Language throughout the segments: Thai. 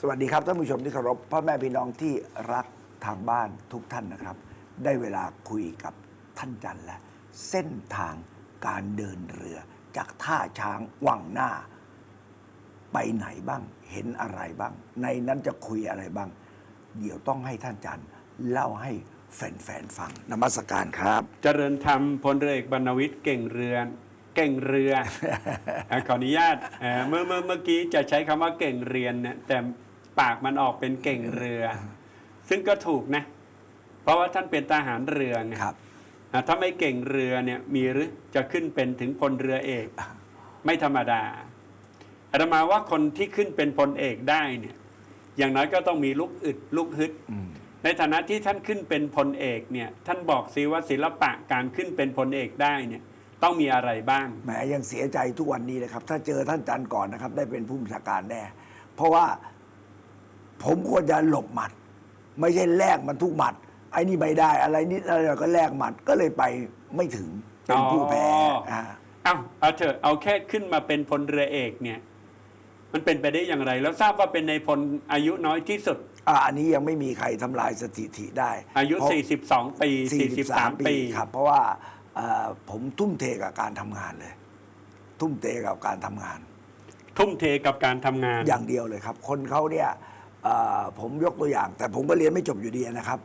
สวัสดีครับท่านผู้ชมที่เคารพพ่อแม่พี่น้องที่รักทางบ้านทุกท่านนะครับ ได้เวลาคุยกับท่านจันทร์และเส้นทางการเดินเรือ จากท่าช้างวังหน้า ไปไหนบ้าง เห็นอะไรบ้าง ในนั้นจะคุยอะไรบ้าง เดี๋ยวต้องให้ท่านจันทร์เล่าให้แฟนๆฟังนมัสการครับ เจริญธรรมพลเรือเอกบรรณวิทย์เก่งเรือน เก่งเรืออะขออนุญาตเอ่อเมื่อเมื่อเมื่อกี้จะใช้คำว่าเก่งเรียนเนี่ยแต่ปากมันออกเป็นเก่งเรือ ซึ่งก็ถูกนะ เพราะว่าท่านเป็นทหารเรือไง ครับ อะถ้าไม่เก่งเรือเนี่ยมีหรือจะขึ้นเป็นถึงพลเรือเอก ไม่ธรรมดาอาตมาว่าคนที่ขึ้นเป็นพลเอกได้เนี่ยอย่างน้อยก็ต้องมีลูกอึดลูกฮึด อืม ในฐานะที่ท่านขึ้นเป็นพลเอกเนี่ยท่านบอกสิว่าศิลปะการขึ้นเป็นพลเอกได้เนี่ย ต้องมีอะไรบ้าง แหมยังเสียใจทุกวันนี้เลยครับ ถ้าเจอท่านจันทร์ก่อนนะครับ ได้เป็นผู้บัญชาการแน่ เพราะว่าผมควรจะหลบหมัด ไม่ใช่แลกมันทุกหมัด ไอ้นี่ไม่ได้อะไรนิดอะไรหน่อยก็แลกหมัดก็เลยไปไม่ถึงเป็นผู้แพ้อ๋ออ่าเอาเอาเถอะเอาแค่ขึ้นมาเป็นพลเรือเอกเนี่ย มันเป็นไปได้อย่างไร แล้วทราบว่าเป็นในพลอายุน้อยที่สุด อ่าอันนี้ยังไม่มีใครทำลายสถิติได้อายุ เพระ 42 ปี 43 ปี ครับ เพราะว่าเอ่อ ผมทุ่มเทกับการทำงานเลย ทุ่มเทกับการทำงาน ทุ่มเทกับการทำงานอย่างเดียวเลยครับ คนเขาเนี่ยเอ่อผมยกตัวอย่าง แต่ผมก็เรียนไม่จบอยู่ดีนะครับ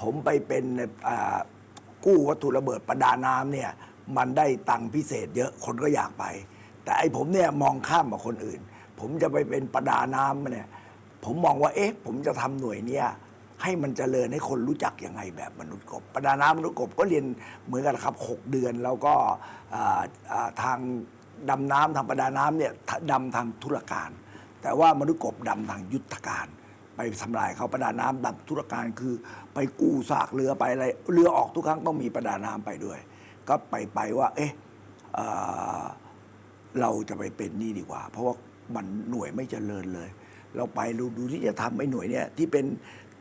ผมไปเป็นเอ่อกู้วัตถุระเบิดประดาน้ำเนี่ยมันได้ตังค์พิเศษเยอะคนก็อยากไป แต่ไอ้ผมเนี่ยมองข้ามกับคนอื่น ผมจะไปเป็นประดาน้ำเนี่ยผมมองว่าเอ๊ะผมจะทำหน่วยเนี่ย ให้มันเจริญให้คนรู้จักยังไงแบบมนุษย์กบประดาน้ำมนุษย์กบก็เรียนเหมือนกันครับหกเดือนแล้วก็ทางดำน้ำทางประดาน้ำเนี่ยดำทางธุรการ แต่ว่ามนุษย์กบดำทางยุทธการ ไปทำลายเขาประดาน้ำดำธุรการคือ ไปกู้ซากเรือไปอะไรเรือออกทุกครั้งต้องมีประดาน้ำไปด้วย ก็ไปไปว่าเอ๊ะเเราจะไปเป็นนี่ดีกว่า เพราะว่ามันหน่วยไม่เจริญเลย เราไปดูดูที่จะทำไอ้หน่วยเนี่ยที่เป็น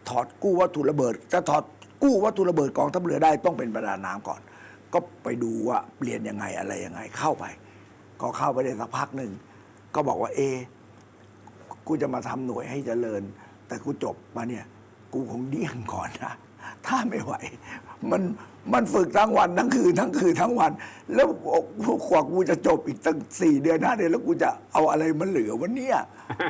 ถอดกู้วัตถุระเบิด จะถอดกู้วัตถุระเบิดกองทัพเรือได้ต้องเป็นประดาน้ำก่อน ก็ไปดูว่าเรียนยังไงอะไรยังไงเข้าไป ก็เข้าไปได้สักพักหนึ่งก็บอกว่าเอ กูจะมาทำหน่วยให้เจริญ แต่กูจบมาเนี่ย กูคงเดี้ยงก่อนนะถ้าไม่ไหว มันมันฝึกทั้งวันทั้งคืนทั้งคืนทั้งวัน แล้วกว่ากูจะจบอีกตั้งสี่เดือนห้าเดือนแล้วกูจะเอาอะไรมันเหลือวันเนี้ย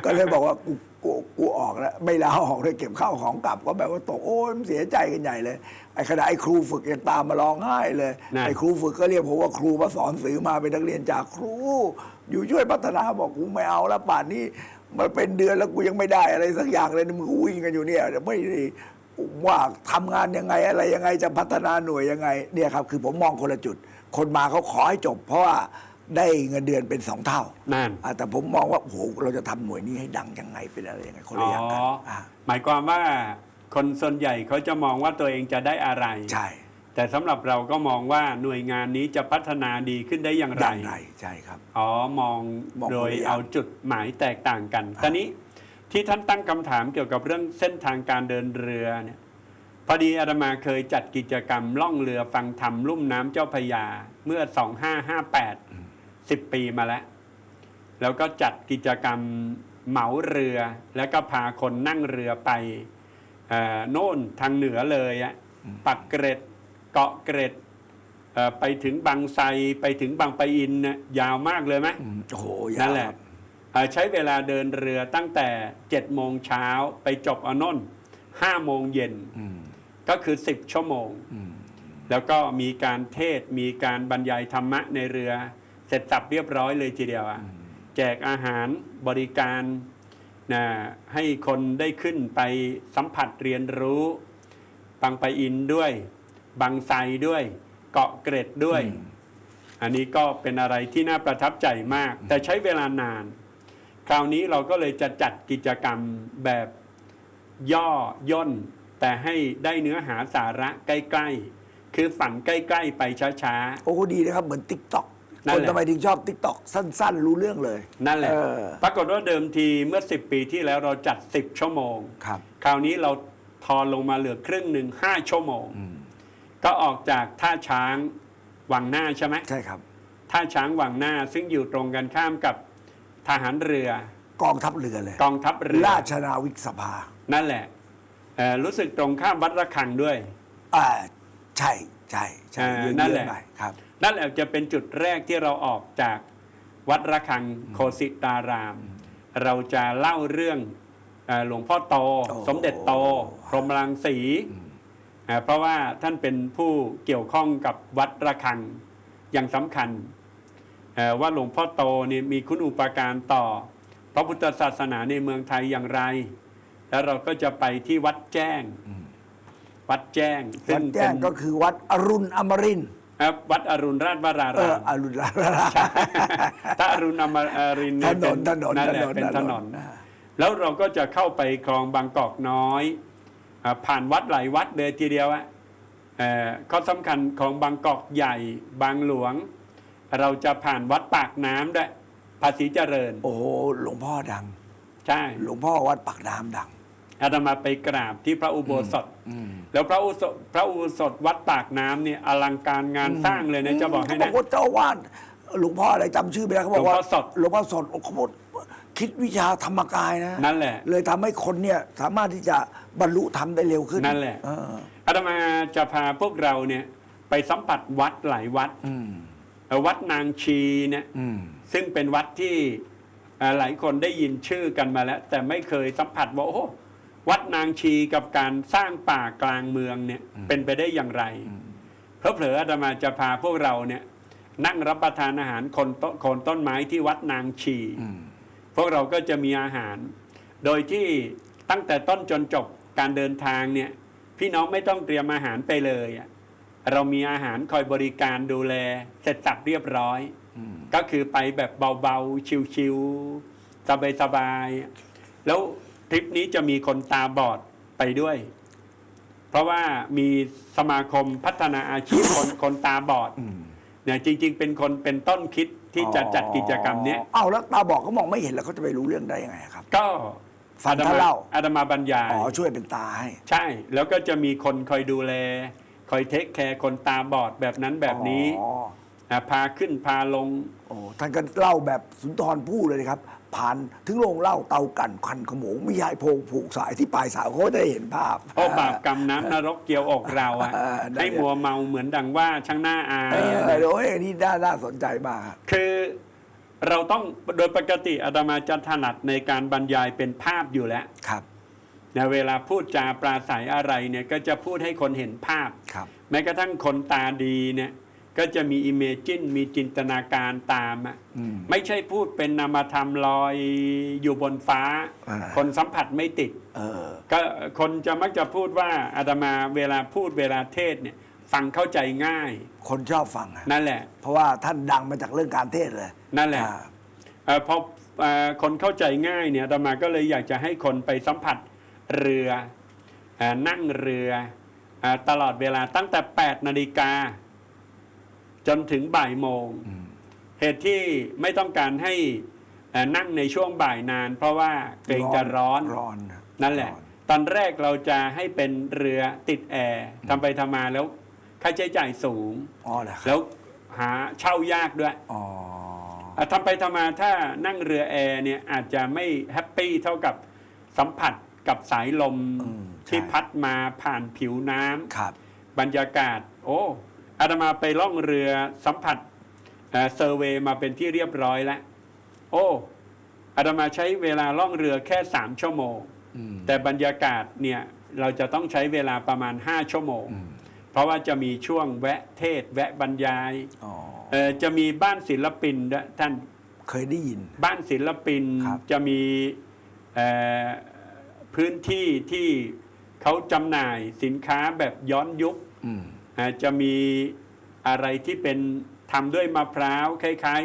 ก็เลยบอกว่ากู กูกูออกแล้วไม่ลาออกเลยเก็บข้าวของกลับก็แบบว่าตกโอ้ยมันเสียใจกันใหญ่เลยไอ้ขณะไอ้ครูฝึกยังตามมาร้องไห้เลยนั่น ไอ้ครูฝึกก็เรียกผมว่าครูมาสอนสื่อมาเป็นนักเรียนจากครู อยู่ช่วยพัฒนาบอกกูไม่เอาแล้วป่านนี้มันเป็นเดือนแล้วกูยังไม่ได้อะไรสักอย่างเลยมึงก็วิ่งกันอยู่เนี่ยไม่ได้ว่าทำงานยังไงอะไรยังไงจะพัฒนาหน่วยยังไงเนี่ยครับคือผมมองคนละจุด คนมาเขาขอให้จบ เพราะว่า ได้เงินเดือนเป็นสองเท่านั่น อ่าแต่ผมมองว่าโอ้โหเราจะทำหน่วยนี้ให้ดังยังไงเป็นอะไรยังไงคนละอย่างกันอ๋ออ่าหมายความว่าคนส่วนใหญ่เขาจะมองว่าตัวเองจะได้อะไร ใช่ แต่สำหรับเราก็มองว่าหน่วยงานนี้จะพัฒนาดีขึ้นได้อย่างไร ดังไรใช่ครับ อ๋อ มองมองโดยคนละอย่างเอาจุดหมายแตกต่างกันอ่าตอนนี้ที่ท่านตั้งคำถามเกี่ยวกับเรื่องเส้นทางการเดินเรือเนี่ยพอดีอาตมาเคยจัดกิจกรรมล่องเรือฟังธรรมลุ่มน้ำเจ้าพระยาเมื่อ 2558 10 ปีมาแล้ว แล้วก็จัดกิจกรรมเหมาเรือ แล้วก็พาคนนั่งเรือไปเอ่อโน่นทางเหนือเลยอะปักเกร็ดเกาะเกร็ดเอ่อไปถึงบางไทรไปถึงบางปะอินน่ะยาวมากเลยไหมอืมโอ้โหยาวนั่นแหละเอ่อใช้เวลาเดินเรือตั้งแต่7โมงเช้าไปจบอโนน5โมงเย็นอืมก็คือ10ชั่วโมงอืมแล้วก็มีการเทศน์มีการบรรยายธรรมะในเรือ เสร็จสับเรียบร้อยเลยทีเดียวอะแจกอาหารบริการนะให้คนได้ขึ้นไปสัมผัสเรียนรู้บางปะอินด้วย บางไทรด้วย เกาะเกร็ดด้วยอืมอันนี้ก็เป็นอะไรที่น่าประทับใจมาก แต่ใช้เวลานาน คราวนี้เราก็เลยจะจัดกิจกรรมแบบย่อย่น แต่ให้ได้เนื้อหาสาระใกล้ ๆ คือฝันใกล้ ๆ ไปช้าโอ้โหดีนะครับ เหมือนติ๊กต็อก นั่คนนแหละ ทำไมถึงชอบติ๊กต็อกสั้น ๆ รู้เรื่องเลยๆนั่นแหละ เออ ปรากฏว่าเดิมทีเมื่อ 10 ปีที่แล้วเราจัด 10 ชั่วโมง ครับ คราวนี้เราทอนลงมาเหลือครึ่งหนึ่ง5ชั่วโมง อืม ก็ออกจากท่าช้างวังหน้าใช่ไหมใช่ครับ ท่าช้างวังหน้าซึ่งอยู่ตรงกันข้ามกับทหารเรือกองทัพเรือเลย กองทัพเรือ ราชนาวิกสภานั่นแหละเอ่อรู้สึกตรงข้ามวัดระฆังด้วย อ่าใช่ใช่ใช่อ่าเยอะๆนั่นแหละหน่อยครับ นั่นแหละจะเป็นจุดแรกที่เราออกจากวัดระฆังโคสิตาราม เราจะเล่าเรื่องเอ่อหลวงพ่อโตโอ้สมเด็จโตพรหมรังสีอ่าเพราะว่าท่านเป็นผู้เกี่ยวข้องกับวัดระฆังอย่างสำคัญเอ่อว่าหลวงพ่อโตนี่มีคุณอุปการต่อ พระพุทธศาสนาในเมืองไทยอย่างไร แล้วเราก็จะไปที่วัดแจ้ง วัดแจ้งวัดแจ้งเป็นก็คือวัดอรุณอมรินทร์ ครับวัดอรุณราชวราเอราอมอรุณราชวราถ้าอรุณอมรินทร์ถเยนเป็นถนนนั่นแหละถนนเป็นถนน อ่า แล้วเราก็จะเข้าไปคลองบางกอกน้อยอ่าผ่านวัดหลายวัดเลยทีเดียวอะเอ่อข้อสำคัญของบางกอกใหญ่บางหลวง เราจะผ่านวัดปากน้ำด้วยภาษีเจริญ โอ้โหหลวงพ่อดัง ใช่หลวงพ่อวัดปากน้ำดัง อาตมาไปกราบที่พระอุโบสถ อืมแล้วพระอุโบสถพระอุโบสถวัดปากน้ำเนี่ยอลังการงานสร้างเลยนะจะบอกให้เขาบอนะ กว่าเจ้าอาวาดหลวงพ่ออะไรจำชื่อไม่ได้เขาบอกว่าหลวงพ่อสด หลวงพ่อสดโอ้เขาบอกคิดวิชาธรรมกายนะ นั่นแหละ เลยทำให้คนเนี่ยสามารถที่จะบรรลุธรรมได้เร็วขึ้นนั่นแหละ เอออาตมาจะพาพวกเราเนี่ยไปสัมผัสวัดหลายวัดอืมเอ่อวัดนางชีเนี่ย อืม ซึ่งเป็นวัดที่เอ่อหลายคนได้ยินชื่อกันมาแล้ว แต่ไม่เคยสัมผัสว่าโอ้โห วัดนางชีกับการสร้างป่ากลางเมืองเนี่ยเป็นไปได้อย่างไรเพราะเผลอๆอาตมาจะพาพวกเราเนี่ยนั่งรับประทานอาหารคนต้นโคนต้นไม้ที่วัดนางชีอืมพวกเราก็จะมีอาหาร โดยที่ตั้งแต่ต้นจนจบการเดินทางเนี่ยพี่น้องไม่ต้องเตรียมอาหารไปเลยอะเรามีอาหารคอยบริการดูแลเสร็จสับเรียบร้อยอืมก็คือไปแบบเบาๆชิวๆสบายๆแล้ว ทริปนี้จะมีคนตาบอดไปด้วย เพราะว่ามีสมาคมพัฒนาอาชีพคนคนตาบอดอืมเนี่ยจริง ๆ เป็นคนเป็นต้นคิดที่จะจัดกิจกรรมเนี้ยเอ้าแล้วตาบอกเขามองไม่เห็นแล้วเขาจะไปรู้เรื่องได้ยังไงครับ ก็ฟังอาตท่านมาเล่าอาตมาบรรยายอ๋อช่วยเป็นตาให้ใช่ แล้วก็จะมีคนคอยดูแล คอยเทคแคร์คนตาบอดแบบนั้นแบบนี้อ๋อะพาขึ้นพาลงโอ้ท่านก็เล่าแบบสุนทรภู่เลยนะครับ ผ่านถึงโรงเล่าเตากันคันขโมงมียายโพงผูกสายที่ปลายสาวเขาก็ได้เห็นภาพโอ้บาปกรรมน้ำนรกเกี่ยวอกเราอะเออได้ให้มัวเมาเหมือนดังว่าช่างหน้าอาเอยอะอโอ้ยอันนี่น่าน่าสนใจมากคือเราต้องโดยปกติอาตมาจะถนัดในการบรรยายเป็นภาพอยู่แล้วครับนะเวลาพูดจาปราศัยอะไรเนี่ยก็จะพูดให้คนเห็นภาพครับ แม้กระทั่งคนตาดีเนี่ย ก็จะมีอิเมจินมีจินตนาการตามอะอืมไม่ใช่พูดเป็นนามธรรมลอยอยู่บนฟ้าอ่าคนสัมผัสไม่ติดเออก็คนจะมักจะพูดว่าอาตมาเวลาพูดเวลาเทศเนี่ยฟังเข้าใจง่าย คนชอบฟังอะนั่นแหละ เพราะว่าท่านดังมาจากเรื่องการเทศเลยนั่นแหละอ่าเอ่อพอเอ่อคนเข้าใจง่ายเนี่ยอาตมาก็เลยอยากจะให้คนไปสัมผัสเรือเอ่อนั่งเรือเอ่อตลอดเวลาตั้งแต่ 8 นาฬิกา จนถึงบ่ายโมงอืมเหตุที่ไม่ต้องการให้เอ่อนั่งในช่วงบ่ายนาน เพราะว่าเกรงจะร้อนร้อนนั่นแหละร้อนตอนแรกเราจะให้เป็นเรือติดแอร์ทำไปทำมาแล้วค่าใช้จ่ายสูงอ๋อเหรอครับแล้วหาเช่ายากด้วยอ๋ออะทำไปทำมาถ้านั่งเรือแอร์เนี่ยอาจจะไม่แฮปปี้เท่ากับสัมผัสกับสายลมอืมที่ใช่พัดมาผ่านผิวน้ำครับบรรยากาศ โอ้ อาตมาไปล่องเรือสัมผัสเอ่อเซอร์เวย์มาเป็นที่เรียบร้อยแล้ว โอ้อาตมาใช้เวลาล่องเรือแค่สามชั่วโมงอืมแต่บรรยากาศเนี่ยเราจะต้องใช้เวลาประมาณ5ชั่วโมงอืมเพราะว่าจะมีช่วงแวะเทศน์แวะบรรยายอ๋อเอ่อจะมีบ้านศิลปินด้วยท่านเคยได้ยิน บ้านศิลปินครับจะมีเอ่อพื้นที่ที่เขาจำหน่ายสินค้าแบบย้อนยุคอืมอ่า จะมีอะไรที่เป็นทำด้วยมะพร้าวคล้าย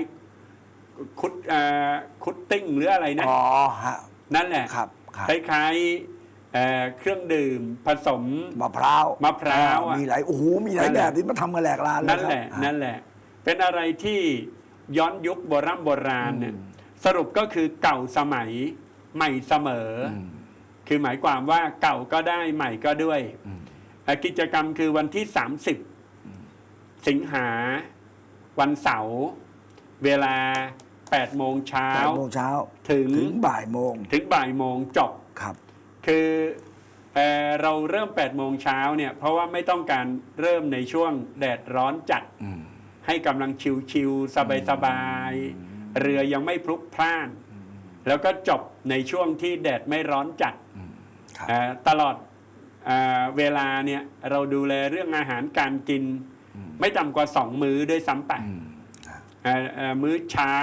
ๆคุดเอ่อคุดติ้งหรืออะไรนะอ๋อฮะนั่นแหละครับครับคล้ายๆเอ่อเครื่องดื่มผสมมะพร้าวมะพร้าวอะมีหลายโอ้โหมีหลายนั่นแบแหละบที่มาทำกันแหลกลานเลยนั่นแหละครับนั่นแหละ เป็นอะไรที่ย้อนยุคโบราณโบราณเนี่ยสรุปก็คือเก่าสมัยใหม่เสมอออืมคือหมายความว่าเก่าก็ได้ใหม่ก็ด้วยอืมเอ่อ กิจกรรมคือวันที่ 30 สิงหาวันเสาร์เวลา 8 โมงเช้าแปดโมงเช้าถึงถึงบ่ายโมง ถึงบ่ายโมงจบครับ คือเอ่อเราเริ่ม 8 โมงเช้าเนี่ยเพราะว่าไม่ต้องการเริ่มในช่วงแดดร้อนจัดอืมให้กำลังชิวๆสบายๆ เรือยังไม่พลุกพล่าน แล้วก็จบในช่วงที่แดดไม่ร้อนจัดครับเอ่อตลอด เออเวลาเนี่ยเราดูแลเรื่องอาหารการกิน ไม่ต่ำกว่าสองมื้อด้วยซ้ำไปอืมเอ่อเอ่อมื้อเช้า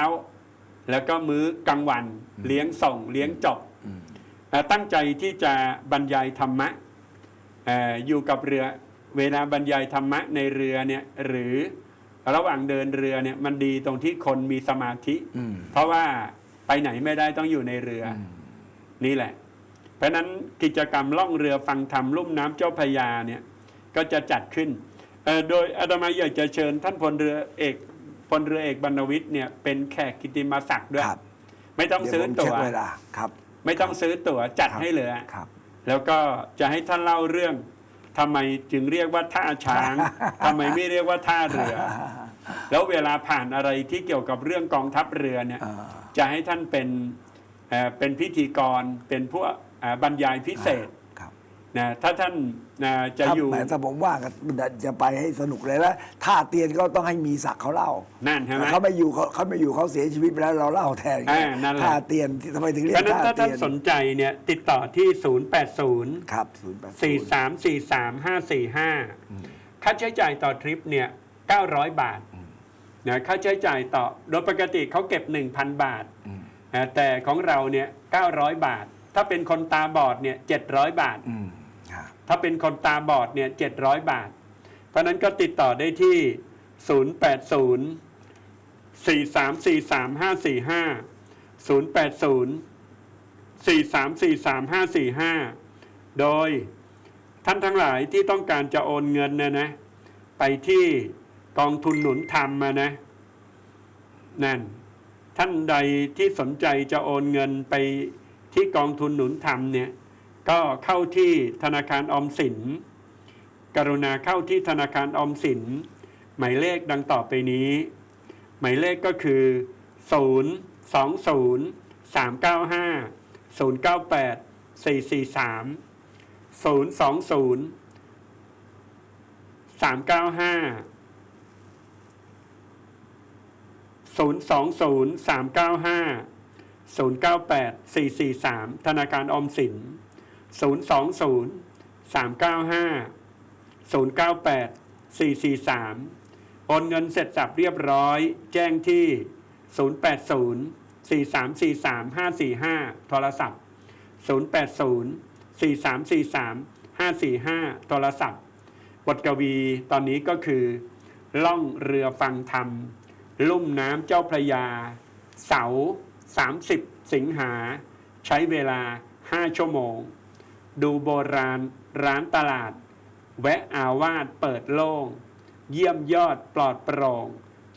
แล้วก็มื้อกลางวัน เลี้ยงส่งเลี้ยงจบเอ่อตั้งใจที่จะบรรยายธรรมะเอ่ออยู่กับเรือเวลาบรรยายธรรมะในเรือเนี่ยหรือระหว่างเดินเรือเนี่ยมันดีตรงที่คนมีสมาธิอืมเพราะว่าไปไหนไม่ได้ต้องอยู่ในเรืออนี่แหละ เพราะฉะนั้นกิจกรรมล่องเรือฟังธรรมลุ่มน้ำเจ้าพระยาเนี่ยก็จะจัดขึ้นเอ่อโดยอาตมาอยากจะเชิญท่านพลเรือเอกพลเรือเอกบรรณวิทย์เนี่ยเป็นแขกกิตติมศักดิ์ด้วยครับไม่ต้องเดี๋ยวซื้อผมตั๋เช็วคเวลาครับ ไม่ต้องซื้อตั๋วจัดครับให้เลยครับ แล้วก็จะให้ท่านเล่าเรื่องทำไมจึงเรียกว่าท่าช้างทำไมไม่เรียกว่าท่าเรือ แล้วเวลาผ่านอะไรที่เกี่ยวกับเรื่องกองทัพเรือเนี่ยอ่าจะให้ท่านเป็นเอ่อเป็นพิธีกรเป็นผู้เอ่อ บรรยายพิเศษครับนะถ้าท่านนะจะครับอยู่แหมถ้าผมว่างก็จะไปให้สนุกเลยแล้วท่าเตียนก็ต้องให้มีศักดิ์เขาเล่านั่นใช่ไหมเขาไม่อยู่เขาเขาไม่อยู่เขาเสียชีวิตไปแล้วเราเล่าแทนอ่านั่นแหละท่าเตียนที่ทำไมถึงเรียเพราะกฉะนั้นท่าถ้าเตีท่านยนสนใจเนี่ยติดต่อที่ 080ครับศูนย์แปด4343 545 ค่าใช้จ่ายต่อทริปเนี่ย900 บาทนะค่าใช้จ่ายต่อโดยปกติเขาเก็บ 1,000 บาทนะแต่ของเราเนี่ย900 บาท ถ้าเป็นคนตาบอดเนี่ย700บาท อืมครับ ถ้าเป็นคนตาบอดเนี่ย700บาท เพราะฉะนั้นก็ติดต่อได้ที่ 080 4343 545 080 4343 545 โดยท่านทั้งหลายที่ต้องการจะโอนเงินนะนะ ไปที่กองทุนหนุนธรรมมานะ นั่น ท่านใดที่สนใจจะโอนเงินไป ที่กองทุนหนุนธรรมเนี่ยก็เข้าที่ธนาคารออมสิน กรุณาเข้าที่ธนาคารออมสิน หมายเลขดังต่อไปนี้ หมายเลขก็คือ 0 2 0 3 9 5 0 9 8 4 4 3 0 2 0 3 9 5 0 2 0 3 9 5 0 9 8 4 4 3 ธนาคารออมสิน 020 395 098 443 โอนเงินเสร็จสับเรียบร้อย แจ้งที่ 080 4343 545 โทรศัพท์ 080 4343 545 โทรศัพท์บทกวีตอนนี้ก็คือ ล่องเรือฟังธรรม ลุ่มน้ำเจ้าพระยา เสา 30 สิงหา ใช้เวลา 5 ชั่วโมง ดูโบราณร้านตลาด แวะอาวาสเปิดโล่ง เยี่ยมยอดปลอดโปร่ง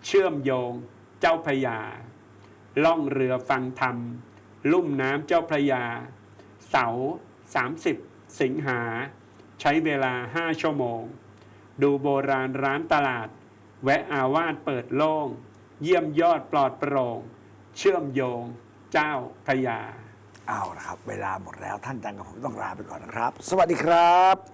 เชื่อมโยง เจ้าพยา ล่องเรือฟังธรรม ลุ่มน้ำเจ้าพระยา เสาร์30 สิงหา ใช้เวลา 5 ชั่วโมง ดูโบราณร้านตลาด แวะอาวาสเปิดโล่ง เยี่ยมยอดปลอดโปร่ง เชื่อมโยงเจ้าพระยา เอาละครับ เวลาหมดแล้วท่านจังกับผมต้องลาไปก่อนนะครับ สวัสดีครับ